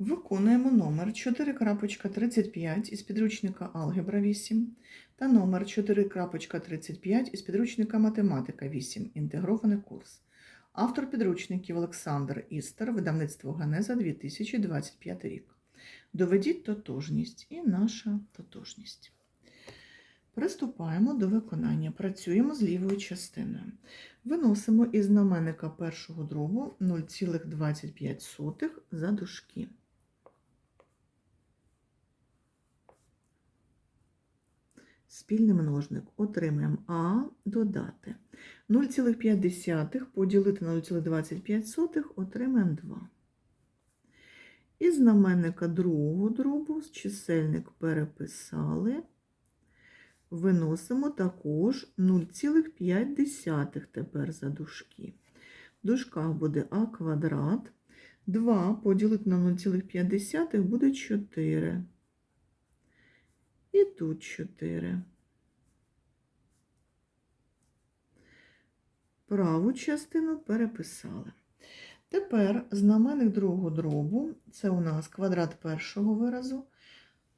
Виконуємо номер 4.35 із підручника Алгебра 8 та номер 4.35 із підручника Математика 8. Інтегрований курс. Автор підручників Олександр Істер, видавництво Генеза 2025 рік. Доведіть тотожність і наша тотожність. Приступаємо до виконання. Працюємо з лівою частиною. Виносимо із знаменника першого дробу 0,25 за дужки. Спільний множник отримаємо А додати. 0,5 поділити на 0,25 отримаємо 2. Із знаменника другого дробу чисельник переписали. Виносимо також 0,5 тепер за дужки. В дужках буде а квадрат. 2 поділити на 0,5 буде 4. І тут 4. Праву частину переписали. Тепер знаменник другого дробу, це у нас квадрат першого виразу,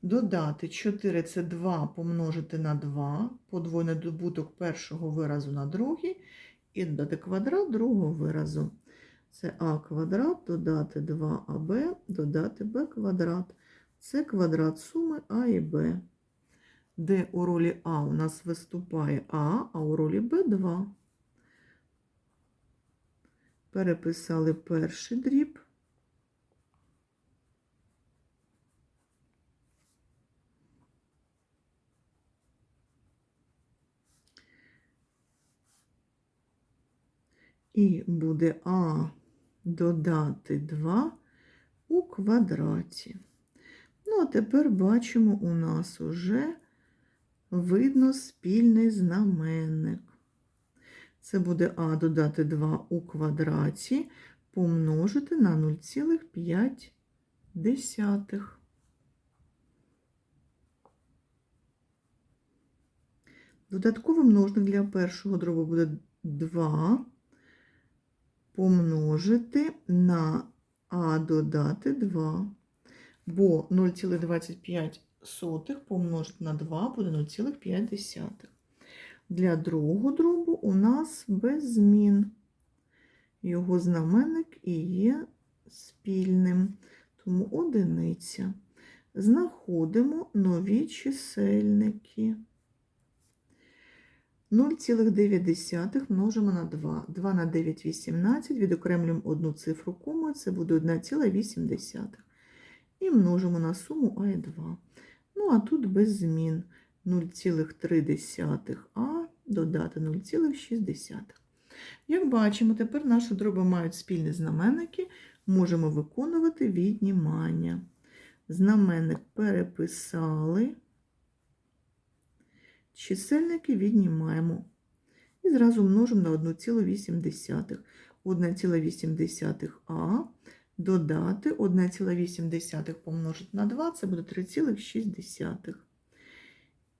додати 4 це 2 помножити на 2, подвоєний добуток першого виразу на другий, і додати квадрат другого виразу. Це а квадрат, додати 2аб, додати b квадрат. Це квадрат суми а і b, де у ролі А у нас виступає А, а у ролі Б 2. Переписали перший дріб. І буде А додати 2 у квадраті. Ну, а тепер бачимо, у нас уже видно спільний знаменник. Це буде А додати 2 у квадраті помножити на 0,5. Додатковий множник для першого дробу буде 2 помножити на А додати 2, бо 0,25 помножити на 2 буде 0,5. Для другого дробу у нас без змін. Його знаменник і є спільним, тому одиниця. Знаходимо нові чисельники. 0,9 множимо на 2. 2 на 9 – 18. Відокремлюємо одну цифру комою, це буде 1,8. І множимо на суму А і 2. Ну, а тут без змін. 0,3а додати 0,6. Як бачимо, тепер наші дроби мають спільні знаменники, можемо виконувати віднімання. Знаменник переписали, чисельники віднімаємо. І зразу множимо на 1,8. 1,8а додати 1,8 помножити на 2, це буде 3,6.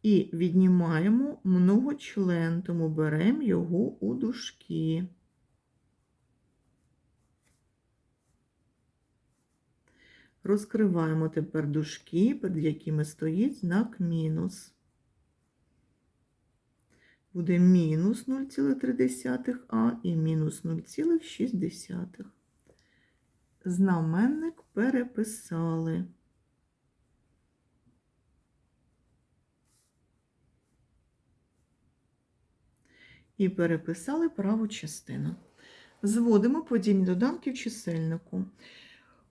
І віднімаємо многочлен, тому беремо його у дужки. Розкриваємо тепер дужки, перед якими стоїть знак мінус. Буде мінус 0,3а і мінус 0,6. Знаменник переписали. і переписали праву частину. Зводимо подібні доданки в чисельнику.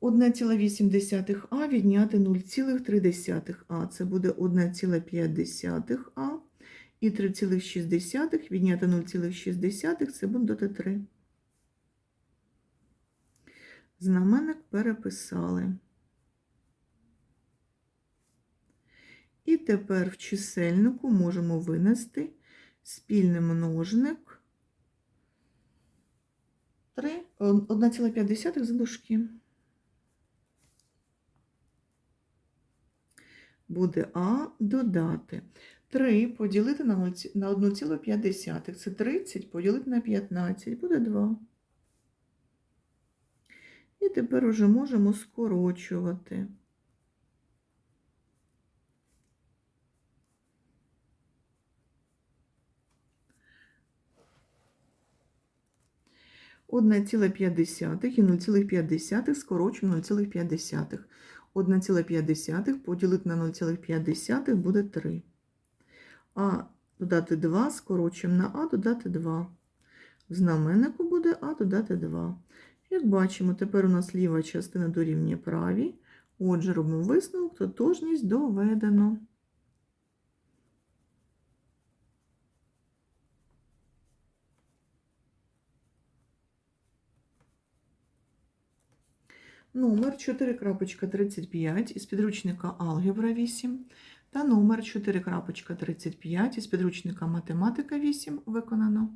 1,8а відняти 0,3а. Це буде 1,5а. І 3,6 відняти 0,6 це буде додати 3. Знаменник переписали. І тепер в чисельнику можемо винести спільний множник 1,5 за дужки. Буде А додати. 3 поділити на 1,5. Це 30 поділити на 15, буде 2. І тепер уже можемо скорочувати. Одна ціла п'ятдесятих і 0,5 скорочуємо 0,5. 1,5 поділити на 0,5 буде 3. А додати 2 скорочуємо на А додати 2. В знаменнику буде А додати 2. Як бачимо, тепер у нас ліва частина дорівнює правій. Отже, робимо висновок, тотожність доведено. Номер 4.35 із підручника Алгебра 8 та номер 4.35 із підручника Математика 8 виконано.